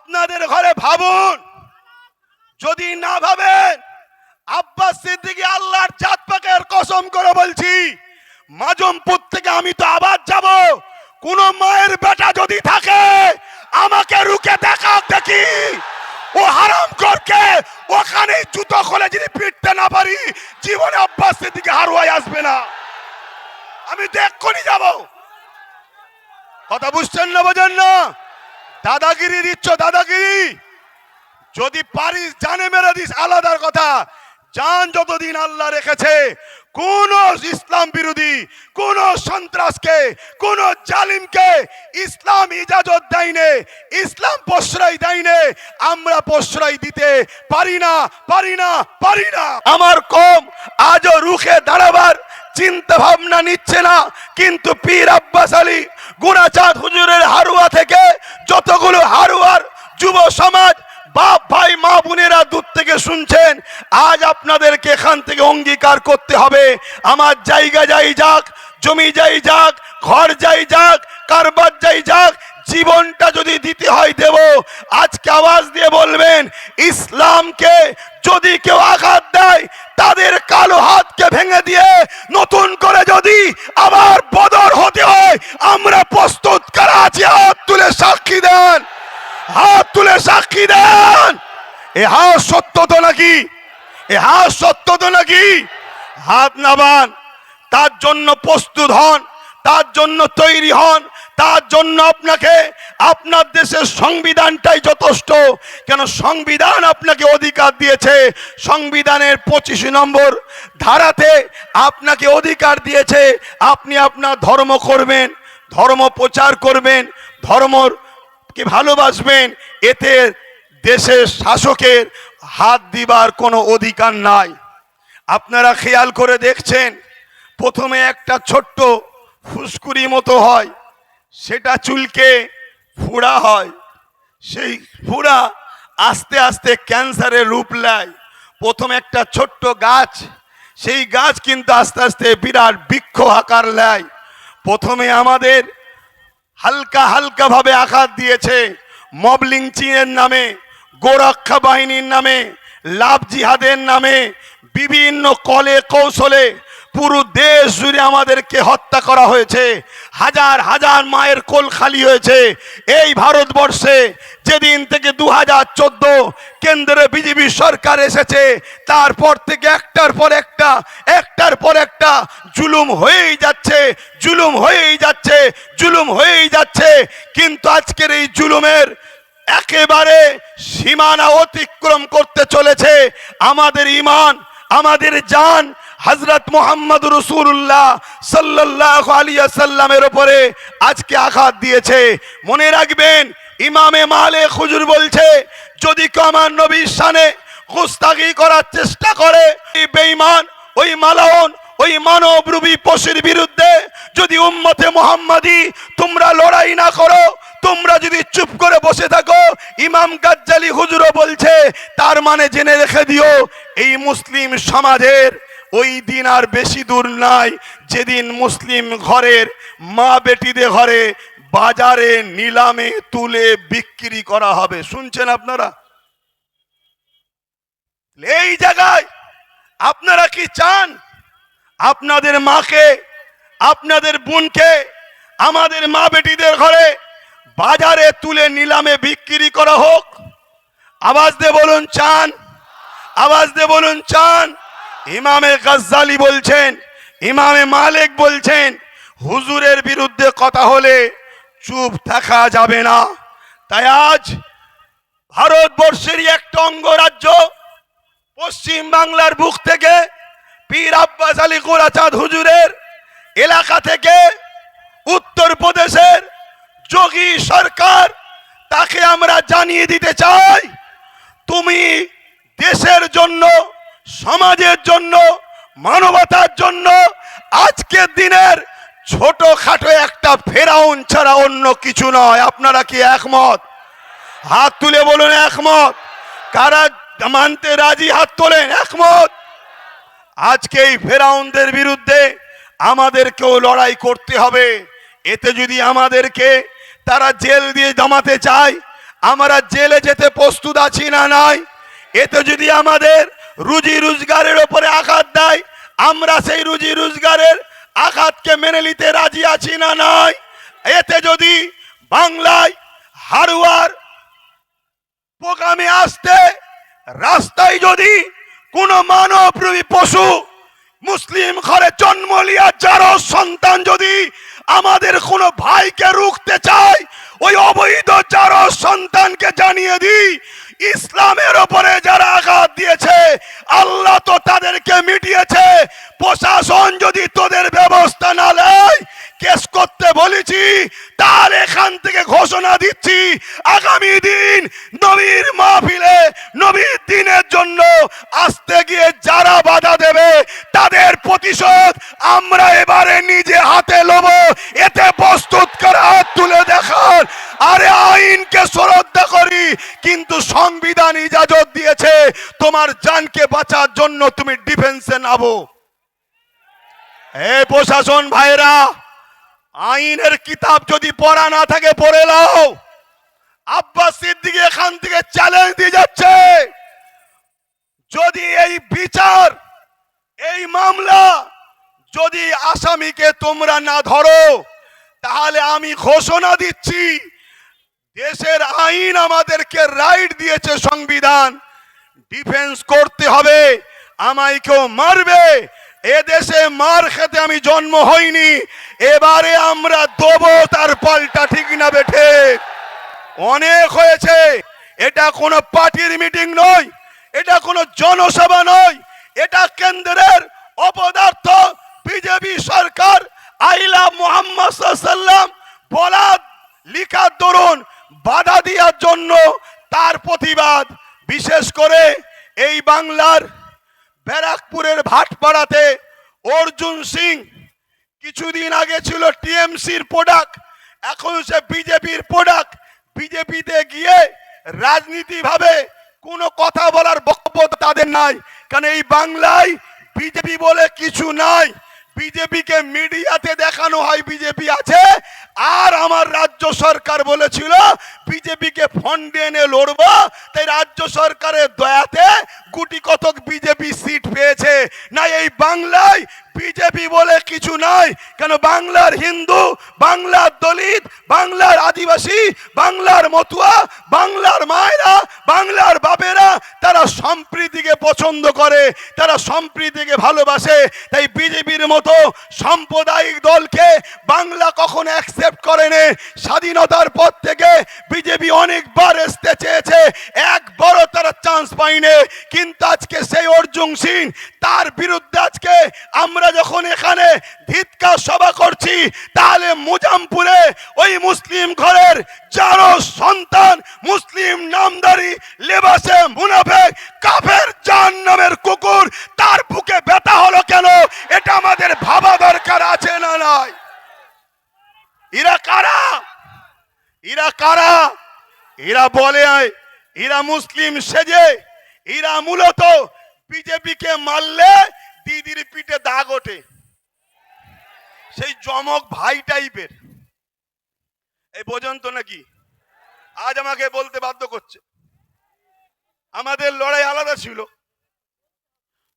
আপনাদের ঘরে ভাবুন। যদি না ভাবেন, আব্বাস সিদ্দিকী আল্লাহর জাত পাকের কসম করে বলছি, মাজমপুর থেকে আমি তো আবার যাব। কোন মায়ের বেটা যদি থাকে, আমাকে রুকে দেখা দেখি। ও হারাম করকে ওখানে জুতো খোলে যদি পিটতে না পারি, জীবনে আব্বাস সিদ্দিকী হারুয়াই আসবে না। আমি এক্ষুনি যাব। কথা বুঝছেন না বোঝেন না? দাদাগিরি দিচ্ছ দাদাগিরি। যদি পারিস, জানে মেরে দিস, আলাদার কথা। জান যতদিন আল্লাহ রেখেছে, কোন ইসলাম বিরোধী, কোন সন্ত্রাসকে, কোন জালিমকে ইসলাম ইজাজত দেয়নি ইসলাম প্রশ্রয় দেয়নি আমরা প্রশ্রয় দিতে পারি না পারি না পারি না। আমার কম আজও রুখে দাঁড়াবার চিন্তা ভাবনা নিচ্ছে না, কিন্তু পীর আব্বাস আলী, গুণাচাঁদ হুজুরের হারুয়া থেকে যতগুলো হারুয়ার যুব সমাজ বাপ ভাই মা বোনেরা দূর থেকে শুনছেন আজ আপনাদেরকে এখান থেকে করতে হবে। আমার জায়গা যাই যাক, জমি যাই যাক, ঘর যাই যাক, কারবার যাই যাক, জীবনটা যদি দিতে হয় দেব। আজকে আওয়াজ দিয়ে বলবেন, ইসলামকে যদি কেউ আঘাত দেয়, তাদের কালো হাতকে ভেঙে দিয়ে নতুন করে যদি আবার বদর হতে হয়, আমরা প্রস্তুত। করা আছি? হাত তুলে সাক্ষী দেন। হাত তুলে সাক্ষী দেন। এ হাত সত্য তো নাকি? এ হাত সত্য তো নাকি? হাত নাবান তার জন্য প্রস্তুত হন, তার জন্য তৈরি হন, তার জন্য আপনাকে আপনার দেশের সংবিধানটাই যথেষ্ট। কেন সংবিধান আপনাকে অধিকার দিয়েছে? সংবিধানের পঁচিশ নম্বর ধারাতে আপনাকে অধিকার দিয়েছে, আপনি আপনার ধর্ম করবেন, ধর্ম প্রচার করবেন, ধর্মর কে ভালোবাসবেন, এতে দেশের শাসকের হাত দিবার কোনো অধিকার নাই। আপনারা খেয়াল করে দেখছেন, প্রথমে একটা ছোট্ট ফুসকুরি মতো হয়, সেটা চুলকে ফুড়া হয়। সেই ফুড়া আস্তে আস্তে ক্যান্সারের রূপ নেয়। প্রথম একটা ছোট্ট গাছ, সেই গাছ কিন্তু আস্তে আস্তে বিরাট বৃক্ষ আকার নেয়। প্রথমে আমাদের হালকা হালকাভাবে আঘাত দিয়েছে, মবলিং চিনের নামে, গোরক্ষা বাহিনীর নামে, লাভ জিহাদের নামে বিভিন্ন কলে কৌশলে পুরো দেশ জুড়ে আমাদেরকে হত্যা করা হয়েছে। হাজার হাজার মায়ের কোল খালি হয়েছে। এই ভারতবর্ষে যেদিন থেকে দু হাজার চোদ্দ কেন্দ্রে বিজেপি সরকার এসেছে, তারপর থেকে একটার পর একটা, একটার পর একটা জুলুম হয়েই যাচ্ছে, জুলুম হয়েই যাচ্ছে, জুলুম হয়েই যাচ্ছে। কিন্তু আজকের এই জুলুমের একেবারে সীমানা অতিক্রম করতে চলেছে আমাদের ইমান। আমাদের জান হজরত মোহাম্মদ রসুল্লাহ সাল্লাহ আলিয়া সাল্লামের ওপরে আজকে আঘাত দিয়েছে। মনে রাখবেন, ইমামে মালে খুজুর বলছে, যদি কেউ আমার নবীর সানে গুস্তাগি করার চেষ্টা করে বেঈমান, ওই মালাউন, ওই মানবরূপী পশুর বিরুদ্ধে যদি উম্মতে মোহাম্মদী তোমরা লড়াই না করো তোমরা যদি চুপ করে বসে থাকো, ইমাম গাজ্জালি হুজুরও বলছে, তার মানে জেনে রেখে দিও, এই মুসলিম সমাজের ওই দিন আর বেশি দূর নাই যেদিন মুসলিম ঘরের মা বেটিদের ঘরে বাজারে নিলামে তুলে বিক্রি করা হবে। শুনছেন আপনারা? এই জায়গায় আপনারা কি চান? আপনাদের মাকে, আপনাদের বোনকে, আমাদের মা বেটিদের ঘরে বাজারে তুলে নিলামে বিক্রি করা হোক। আওয়াজ দিয়ে বলুন, চান। আওয়াজ দিয়ে বলুন, চান। ইমামে গাজ্জালি বলছেন, ইমামে মালিক বলছেন, হুজুরের বিরুদ্ধে কথা হলে চুপ থাকা যাবে না। তাই আজ ভারতবর্ষেরই একটা অঙ্গরাজ্য, পশ্চিম বাংলার বুক থেকে পীর আব্বাস আলী গোলাচাঁদ হুজুরের এলাকা থেকে উত্তর প্রদেশের যোগী সরকার, তাকে আমরা জানিয়ে দিতে চাই, তুমি দেশের জন্য, সমাজের জন্য, মানবতার জন্য আজকের দিনের ছোটখাটো একটা ফেরাউন ছাড়া অন্য কিছু নয়। আপনারা কি একমত? হাত তুলে বলুন একমত। কারা মানতে রাজি হাত তোলেন, একমত? আজকে এই ফেরাউনদের বিরুদ্ধে আমাদেরকেও লড়াই করতে হবে। এতে যদি আমাদেরকে তারা জেল দিয়ে জমাতে চায়। আমরা জেলে যেতে প্রস্তুত আছি না নাই? এতে যদি আমাদের রুজি রোজগারের ওপরে আঘাত দেয়, আমরা সেই রুজি রোজগারের আঘাতকে মেনে নিতে রাজি আছি না নাই? এতে যদি বাংলায় হারুয়ার প্রোগ্রামে আসতে, রাস্তায় যদি কোনো মানবরূপী পশু মুসলিম ঘরে জন্ম লিয়া সন্তান যদি আমাদের কোনো ভাইকে রুখতে চায় ওই অবৈধ যারো সন্তানকে জানিয়ে দিই, ইসলামের ওপরে যারা আঘাত দিয়েছে, আল্লাহ তো তাদেরকে মিটিয়েছে, প্রশাসন যদি তোদের ব্যবস্থা না নেয়, কেস করতে বলেছি তার এখান থেকে ঘোষণা দিচ্ছি, আগামী দিন নবীর মাহফিলে, নবীর দিনের জন্য আসতে গিয়ে যারা বাধা দেবে তাদের প্রতিশোধ আমরা এবারে নিজে হাতে লব এতে প্রস্তুত করে হাত তুলে দেখান আরে আইনকে শ্রদ্ধা করি কিন্তু সংবিধান ইজাজত দিয়েছে, তোমার জানকে বাঁচার জন্য তুমি ডিফেন্সে নাবো হে প্রশাসন ভাইরা আইনের কিতাব যদি পড়া না থাকে, পড়ে নাও। আব্বাস সিদ্দিকি এখান থেকে চ্যালেঞ্জ দিয়ে যাচ্ছে। যদি এই বিচার, এই মামলা যদি আসামিকে তোমরা না ধরো, তাহলে আমি ঘোষণা দিচ্ছি দেশের আইন আমাদেরকে রাইট দিয়েছে সংবিধান। ডিফেন্স করতে হবে, আমায় কেউ মারবে। এ দেশে মার খেতে আমি জন্ম হইনি, এবারে আমরা দেবো তার পাল্টা ঠিক না বেঠে। অনেক হয়েছে, এটা কোনো পার্টির মিটিং নয়, এটা কোনো জনসভা নয়, এটা কেন্দ্রের অপদার্থ বিজেপি সরকার আইলা মোহাম্মদ বলা লিখার দরুন বাধা দেওয়ার জন্য তার প্রতিবাদ, বিশেষ করে এই বাংলার ব্যারাকপুরের ভাটপাড়াতে অর্জুন সিং কিছুদিন আগে ছিল টিএমসির প্রোডাক্ট, এখন সে বিজেপির প্রোডাক্ট। বিজেপিতে গিয়ে রাজনীতিভাবে কোনো কথা বলার বক্তব্য তাদের নাই, কারণ এই বাংলায় বিজেপি বলে কিছু নাই। বিজেপিকে মিডিয়াতে দেখানো হয়, বিজেপি আছে। আর আমার রাজ্য সরকার বলেছিল, বিজেপিকে ফন্ডে এনে লড়বো। তাই রাজ্য সরকারের দয়াতে গুটি কতক বিজেপি সিট পেয়েছে। না, এই বাংলায় বিজেপি বলে কিছু নাই। কেন বাংলার হিন্দু, বাংলার দলিত, বাংলার আদিবাসী, বাংলার মতুয়া, বাংলার তারা সম্প্রীতিকে পছন্দ করে, তারা সম্প্রীতিকে ভালোবাসে। তাই বিজেপির মতো সাম্প্রদায়িক দলকে বাংলা কখনো অ্যাকসেপ্ট করেনি। স্বাধীনতার পর থেকে বিজেপি অনেকবার আসতে চেয়েছে। একবারও তারা চান্স পায়নি। কিন্তু আজকে সেই অর্জুন সিং, তার বিরুদ্ধে আজকে আমরা যখন এখানে ধিৎকার সভা করছি, তাহলে মুজামপুরে ওই মুসলিম ঘরের যারো সন্তান মুসলিম নামদারি লেবাসে মুনাফেক, কাফের জান নামের কুকুর, তার বুকে ব্যথা হলো কেন? এটা আমাদের ভাবা দরকার আছে না নাই? এরা কারা? এরা কারা? এরা বলে এরা মুসলিম সেজে, এরা মূলত বিজেপিকে মারলে দিদির পিঠে দাগ ওঠে। সেই জমক ভাই টাইপের এই বোঝেন তো নাকি? আজ আমাকে বলতে বাধ্য করছে। আমাদের লড়াই আলাদা ছিল।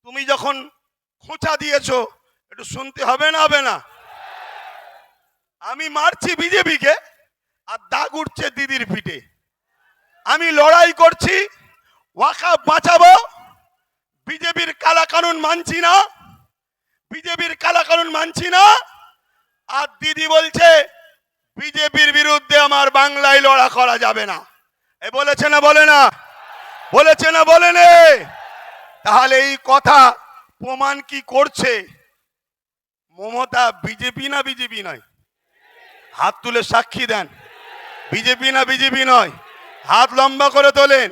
তুমি যখন খোঁচা দিয়েছ, একটু শুনতে হবে না হবে না। আমি মারছি বিজেপিকে আর দাগ উঠছে দিদির পিঠে। আমি লড়াই করছি, ওয়াকা বাঁচাবো। বিজেপির কালা কানুন মানছি না। বিজেপির কালা কানুন মানছি না। আর দিদি বলছে, বিজেপির বিরুদ্ধে আমার বাংলায় লড়া করা যাবে না। এ বলেছে না বলে না? বলেছে না বলে নে? তাহলে এই কথা প্রমাণ কি করছে? মমতা বিজেপি না বিজেপি নয়? হাত তুলে সাক্ষী দেন। বিজেপি না বিজেপি নয়? হাত লম্বা করে তোলেন।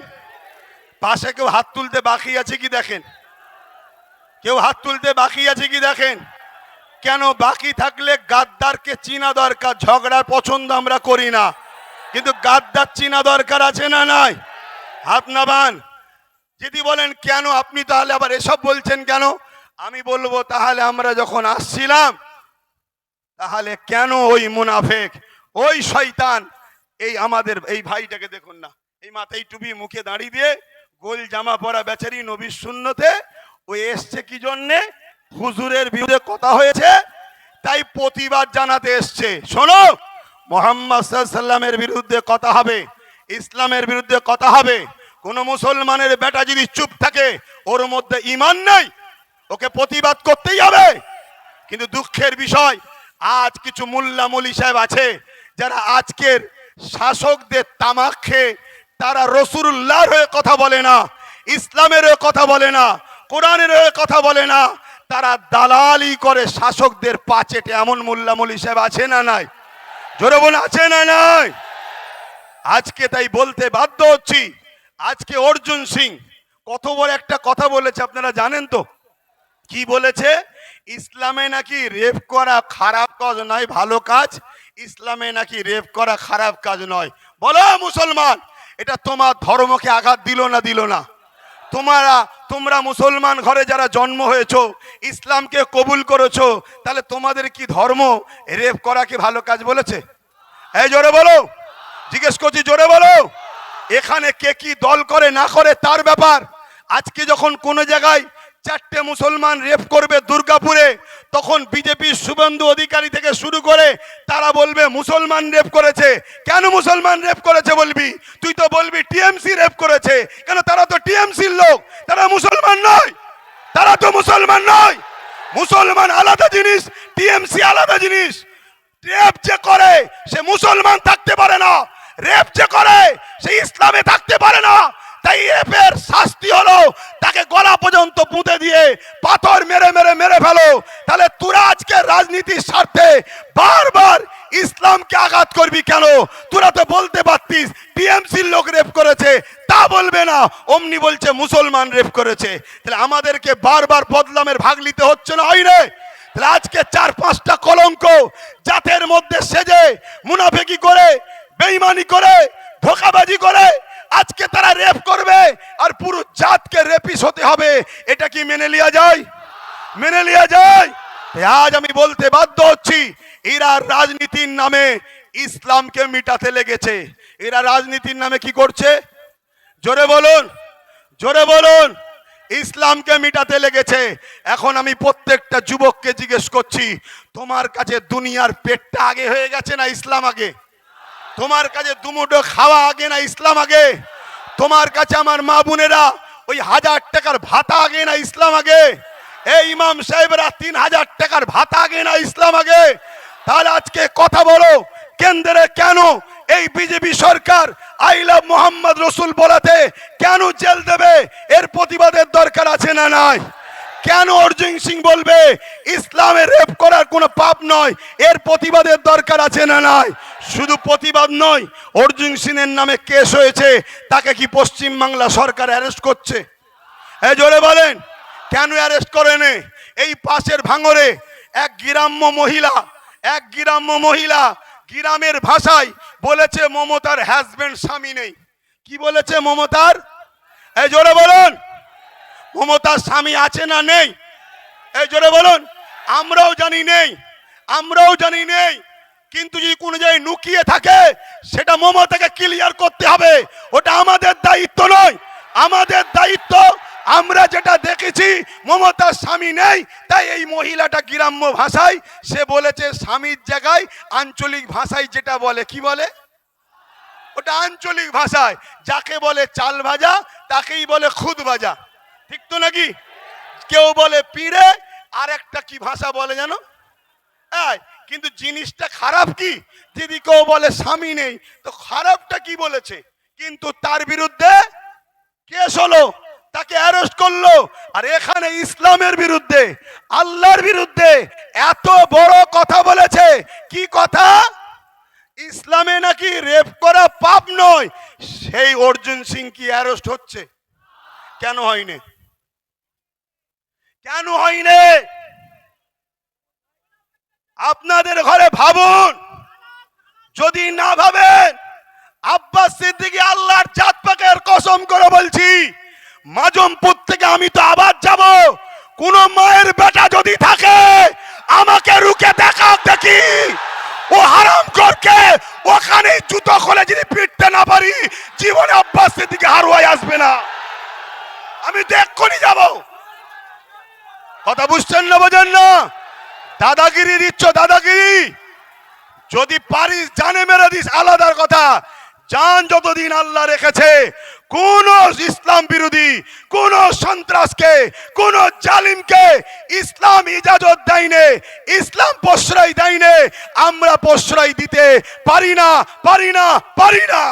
পাশে কেউ হাত তুলতে বাকি আছে কি দেখেন? কেউ হাত তুলতে বাকি আছে কি দেখেন? কেন বাকি থাকলে গাদ্দারকে চিনা দরকার? ঝগড়ার পছন্দ আমরা করি না। কিন্তু গাদ্দার চিনা দরকার আছে না নাই? হাত নাবান। যদি বলেন, কেন আপনি তাহলে আবার এসব বলছেন কেন? আমি বলব, তাহলে আমরা যখন আসছিলাম, তাহলে কেন ওই মুনাফেক, ওই শয়তান, এই আমাদের, এই ভাইটাকে দেখুন না, এই মাথায় টুপি, মুখে দাঁড়িয়ে দিয়ে গোল জামা পরা বেচারি নবীর শূন্যতে ও এসছে কি জন্যে? হুজুরের বিরুদ্ধে কথা হয়েছে, তাই প্রতিবাদ জানাতে এসছে। শোনো! মোহাম্মদ সাল্লামের বিরুদ্ধে কথা হবে, ইসলামের বিরুদ্ধে কথা হবে। কোন মুসলমানের বেটা যদি চুপ থাকে, ওর মধ্যে ইমান নেই, ওকে প্রতিবাদ করতেই হবে। কিন্তু দুঃখের বিষয়, আজ কিছু মোল্লা মলি সাহেব আছে, যারা আজকের শাসকদের তামাক খেয়ে তারা রসুল্লাহর হয়ে কথা বলে না, ইসলামের হয়ে কথা বলে না, কোরআনের হয়ে কথা বলে না। তারা দালালি করে শাসকদের পাচেটে এমন মোল্লা মলি সাহেব আছে না নাই? জোরে বলে, আছে না নাই? আজকে তাই বলতে বাধ্য হচ্ছি। আজকে অর্জুন সিং, কত বড় একটা কথা বলেছে, আপনারা জানেন তো? কি বলেছে? ইসলামে নাকি রেপ করা খারাপ কাজ নয়, ভালো কাজ। ইসলামে নাকি রেপ করা খারাপ কাজ নয়। বলো, মুসলমান, এটা তোমার ধর্মকে আঘাত দিল না দিল না? তোমরা তোমরা মুসলমান ঘরে যারা জন্ম হয়েছ, ইসলামকে কবুল করেছ, তাহলে তোমাদের কি ধর্ম? রেপ করা কি ভালো কাজ বলেছে? এই জোরে বলো। জিজ্ঞেস করছি, জোরে বলো। এখানে কে কি দল করে, না করে, তার ব্যাপার। আজকে যখন কোনো জায়গায় চারটে মুসলমান রেপ করবে দুর্গাপুরে, তখন বিজেপির শুভেন্দু অধিকারী থেকে শুরু করে তারা বলবে, মুসলমান রেপ করেছে। কেন মুসলমান রেপ করেছে বলবি? তুই তো বলবি, টিএমসি রেপ করেছে। কেন তারা তো টিএমসির লোক? তারা মুসলমান নয়। তারা তো মুসলমান নয়। মুসলমান আলাদা জিনিস, টিএমসি আলাদা জিনিস। রেপ যে করে, সে মুসলমান থাকতে পারে না। রেপ যে করে, সে ইসলামে থাকতে পারে না। তাই রেপের শাস্তি হলো। তাকে গলা পর্যন্ত পুঁতে দিয়ে পাথর মেরে মেরে মেরে ফেলো। তাহলে তোরা আজকে রাজনীতির স্বার্থে বারবার ইসলামকে আঘাত করবি কেন? তোরা তো বলতে পারতিস, টিএমসির লোক রেপ করেছে। তা বলবে না, অমনি বলছে মুসলমান রেপ করেছে। তাহলে আমাদেরকে বারবার বদলামের ভাগ নিতে হচ্ছে না, হয় রে তাহলে আজকে চার পাঁচটা কলঙ্ক জাতের মধ্যে সেজে, মুনাফেকি করে, বেইমানি করে, ধোকাবাজি করে আজকে তারা রেপ করবে আর পুরো জাতকে রেপিস হতে হবে। এটা কি মেনে লিয়া যায়? মেনে লিয়া যায়? আজ আমি বলতে বাধ্য হচ্ছি, এরা রাজনীতির নামে ইসলামকে মিটাতে লেগেছে। এরা রাজনীতির নামে কি করছে? জোরে বলুন জোরে বলুন, ইসলামকে মিটাতে লেগেছে। এখন আমি প্রত্যেকটা যুবককে জিজ্ঞেস করছি, তোমার কাছে দুনিয়ার পেটটা আগে হয়ে গেছে না ইসলাম আগে? তোমার কাছে দুমুটো খাওয়া আগে না ইসলাম আগে? তোমার কাছে আমার মা বোনেরা ওই হাজার টাকার ভাতা আগে না ইসলাম আগে? এই ইমাম সাহেবরা তিন হাজার টাকার ভাতা আগে না ইসলাম আগে? তাহলে আজকে কথা বলো, কেন্দ্রে কেন এই বিজেপি সরকার আই লাভ মোহাম্মদ রসুল বলাতে কেন জেল দেবে? এর প্রতিবাদের দরকার আছে না নাই? কেন অর্জুন সিং বলবে ইসলামের রেপ করার কোনো পাপ নয়, এর প্রতিবাদের দরকার আছে না নাই? শুধু প্রতিবাদ নয়, অর্জুন সিংয়ের নামে কেস হয়েছে, তাকে কি পশ্চিম বাংলা সরকার অ্যারেস্ট করছে? হ্যাঁ জোরে বলেন, কেন অ্যারেস্ট করেনে এই পাশের ভাঙরে এক গ্রাম্য মহিলা, এক গ্রাম্য মহিলা গ্রামের ভাষায় বলেছে, মমতার হাজবেন্ড স্বামী নেই। কি বলেছে মমতার? এই জোরে বলুন। মমতার স্বামী আছে না নেই? এই জোরে বলুন, আমরাও জানি নেই, আমরাও জানি নেই। কিন্তু যদি কোনো জায়গায় লুকিয়ে থাকে, সেটা মমতাকে ক্লিয়ার করতে হবে। ওটা আমাদের দায়িত্ব নয়। আমাদের দায়িত্ব, আমরা যেটা দেখেছি, মমতার স্বামী নেই, তাই এই মহিলাটা গ্রাম্য ভাষায়, সে বলেছে স্বামীর জায়গায় আঞ্চলিক ভাষায় যেটা বলে, কি বলে? ওটা আঞ্চলিক ভাষায়। যাকে বলে চাল ভাজা, তাকেই বলে খুদ ভাজা। ঠিক তো নাকি? কেউ বলে পিড়ে আর একটা কি ভাষা বলে জানো? কিন্তু জিনিসটা খারাপ কি? যদি কেউ বলে স্বামী নেই, তো খারাপটা কি বলেছে? কিন্তু তার বিরুদ্ধে কেস হলো, তাকে অ্যারেস্ট করল, আর এখানে ইসলামের বিরুদ্ধে, আল্লাহর বিরুদ্ধে এত বড় কথা বলেছে। কি কথা? ইসলামে নাকি রেপ করা পাপ নয়, সেই অর্জুন সিং কি অ্যারেস্ট হচ্ছে? কেন হয়নি? কেন হয়নি? আপনাদের ঘরে ভাবুন। যদি না ভাবেন, আব্বাস সিদ্দিকী আল্লাহর জাত পাকের কসম করে বলছি, মাজমপুর থেকে আমি তো আবার যাব। কোন মায়ের বেটা যদি থাকে, আমাকে রুকে দেখা দেখি। ও হারাম করকে ওখানে জুতো খোলে যদি পিটতে না পারি, জীবনে আব্বাস সিদ্দিকি হারুয়াই আসবে না। আমি তো এক্ষুনি যাব। কথা বুঝছেন না বোঝেন না? দাদাগিরি দিচ্ছ দাদাগিরি। যদি পারিস জানে মেরে দিস, আলাদার কথা। যান যতদিন আল্লাহ রেখেছে, কোন ইসলাম বিরোধী, কোন সন্ত্রাসকে, কোন জালিমকে ইসলাম ইজাজত দেয়নি, ইসলাম প্রশ্রয় দেয়নি, আমরা প্রশ্রয় দিতে পারি না পারি না পারি না।